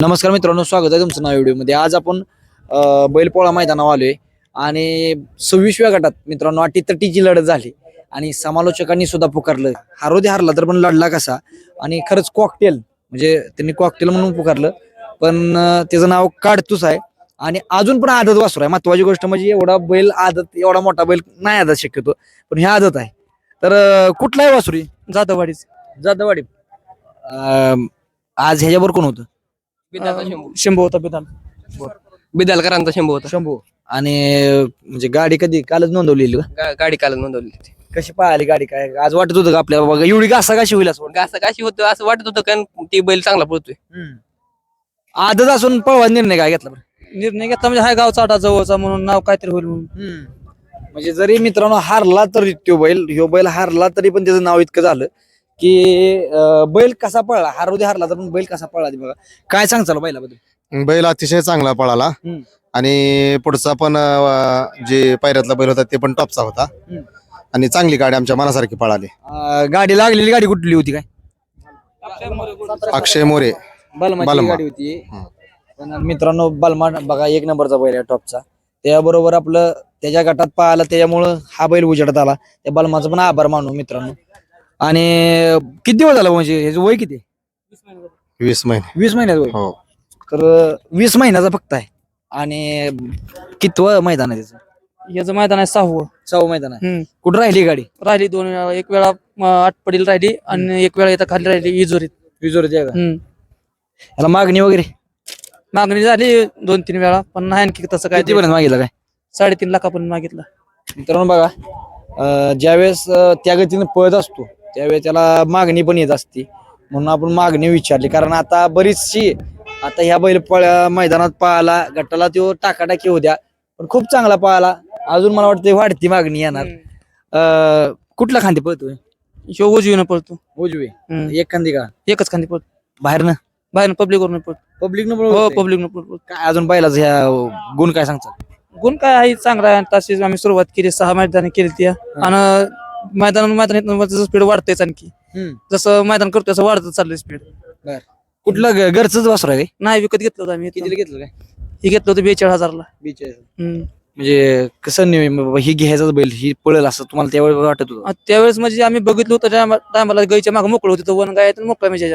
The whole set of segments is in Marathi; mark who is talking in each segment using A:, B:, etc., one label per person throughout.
A: नमस्कार मित्रांनो स्वागत आहे तुमचं नाव व्हिडिओमध्ये. आज आपण बैलपोळा मैदानावर आलोय आणि सव्वीसव्या गटात मित्रांनो अटी तटीची लढत झाली आणि समालोचकांनी सुद्धा पुकारलं. हारो दे हारला तर पण लढला कसा? आणि खरंच कॉकटेल म्हणजे त्यांनी कॉकटेल म्हणून पुकारलं पण त्याचं नाव काडतूस आहे. आणि अजून पण आदत वासरू आहे. महत्वाची गोष्ट म्हणजे एवढा बैल आदत एवढा मोठा बैल नाही आदत शक्यतो पण हे आदत आहे. तर कुठला आहे वासुरी?
B: जाधववाडीच.
A: जाधववाडी. अं, आज ह्याच्यावर कोण होतं?
B: बिदालचा शंभू. शंभू होता बिदाल बिदालकरांचा शंभू होता.
A: शंभू. आणि म्हणजे गाडी कधी कालच नोंदवलेली का?
B: गा- गाडी काल नोंदवली होती.
A: कशी पाहिली गाडी काय? आज वाटत होतं का आपल्याला बघा एवढी घासा कशी होईल असं?
B: असं काशी होतं असं वाटत होतं कारण ती बैल चांगला पळतोय.
A: आदत असून पळवा निर्णय काय घेतला बरं?
C: निर्णय घेतला म्हणजे हाय गावचा आटा जवळचा म्हणून नाव काहीतरी होईल म्हणून.
A: म्हणजे जरी मित्रांनो हारला तरी तो बैल ह्यो बैल हारला तरी पण त्याचं नाव इतकं झालं. की अं, बैल कसा पळला? हारू दे हारला तर पण बैल कसा पळला ते बघा. काय सांगचाल बैलाबद्दल?
D: बैल अतिशय चांगला पळाला.
A: हम्म.
D: आणि पुढचा पण अं, जे पायऱ्यातला बैल होता ते पण टॉपचा होता.
A: हम्म.
D: आणि चांगली गाडी आमच्या मनासारखी पळाली.
A: अं, गाडी लागलेली गाडी कुठली होती काय?
D: अक्षय मोरे.
A: बलमाची
D: बलमा.
A: गाडी होती.
D: हम्म.
A: पण मित्रांनो बलमा बघा एक नंबरचा बैल आहे टॉपचा. त्याबरोबर आपलं त्याच्या गटात पाहिला त्याच्यामुळं हा बैल उजेडत आला. त्या बलमाचा पण आभार मानू मित्रांनो. आणि किती दिवस झाला म्हणजे ह्याचं वय किती?
D: वीस महिने.
A: वीस महिन्याचं वय.
D: हो.
A: तर वीस महिन्याचा फक्त आहे. आणि कितवं मैदान आहे त्याचं?
C: याचं मैदान आहे सहावं.
A: सहावं मैदान आहे.
C: हम्म.
A: कुठं राहिली गाडी?
C: राहिली दोन वेळा एक वेळा अं, आटपडील राहिली आणि एक वेळा इथं खाली राहिली इजोरीत.
A: विजोरची आहे का?
C: हम्म.
A: याला मागणी वगैरे?
C: मागणी झाली दोन तीन वेळा पण नाही आणखी तसं काय
A: कितीपर्यंत मागितलं काय?
C: साडेतीन लाखापर्यंत मागितलं.
A: मित्रांनो बघा अं, ज्यावेळेस अं, त्या गतीने पळत असतो त्यावेळेस त्याला मागणी पण येत असते. म्हणून आपण मागणी विचारली. कारण आता बरीचशी आता ह्या बैल पळ- मैदानात पळाला गटाला तो टाकाटाकी होत्या पण खूप चांगला पळाला. अजून मला वाटतं वाढती मागणी येणार. कुठला खांदी पळतोय?
C: ह्यो उजवीनं पळतो.
A: उजवी. एक खांदी का?
C: एकच खांदी पळतो.
A: बाहेरनं?
C: बाहेर पब्लिक वरून पळतो.
A: पब्लिक न
C: हो पब्लिक पळतो.
A: काय अजून बैलाच ह्या गुण काय सांगतात?
C: गुण काय आहे चांगला आहे. तशीच आम्ही सुरुवात केली सहा मैदानी केली ती आणि मैदान मैदान स्पीड वाढतेच आणखी
A: हम्म.
C: जसं मैदान करतो तसं वाढत चाललंय स्पीड
A: कुठलं घरचंच वासर आहे?
C: नाही विकत घेतलं होतं आम्ही
A: कितीला घेतलं काय
C: हे घेतलं होतं बेचाळीस हजारला हम्म.
A: म्हणजे कसं नाही बाबा ही घ्यायचाच बैल ही पळेल असं तुम्हाला त्यावेळी वाटत होतं
C: त्यावेळेस म्हणजे आम्ही बघितलं होतं टायमाला गायच्या मागे मोकळं होती तो वन गाय मोकळा म्हणजे.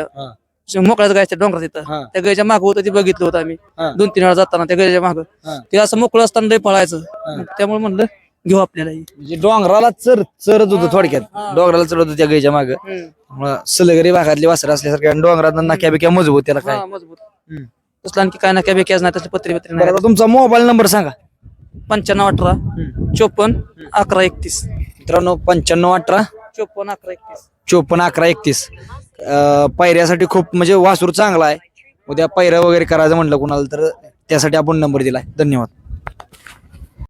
C: मोकळ्याच गायच्या डोंगरात तिथं
A: हा.
C: त्या गायच्या मागं होतं ते बघितलं होतं आम्ही
A: हा.
C: दोन तीन वेळा जाताना त्या गायच्या मागं
A: हा.
C: ते असं मोकळं असताना लय पळायचं
A: हा.
C: मग त्यामुळे म्हणलं घेऊ आपल्याला हे.
A: म्हणजे डोंगराला चर चरत होतं थोडक्यात. डोंगराला चढत होतं त्या गायच्या माग. सलगरी भागातली वासर असल्यासारख्या आणि डोंगरात नाक्या बिक्या मजबूत त्याला काय.
C: हा, मजबूत.
A: हम्म.
C: तसलं आणखी काय ना काय बेक्याच नाही तसले पत्रे पत्रे
A: बरं,
C: नाही
A: आता तुमचा मोबाईल नंबर सांगा.
C: पंच्याण्णव अठरा चोपन्न अकरा एकतीस.
A: मित्रांनो पंच्याण्णव अठरा
C: चोपन्न अकरा एकतीस.
A: चोपन्न अकरा एकतीस. पायऱ्यासाठी खूप म्हणजे वासूर चांगला आहे. उद्या पायऱ्या वगैरे करायचं म्हणलं कुणाला तर त्यासाठी आपण नंबर दिलाय. धन्यवाद.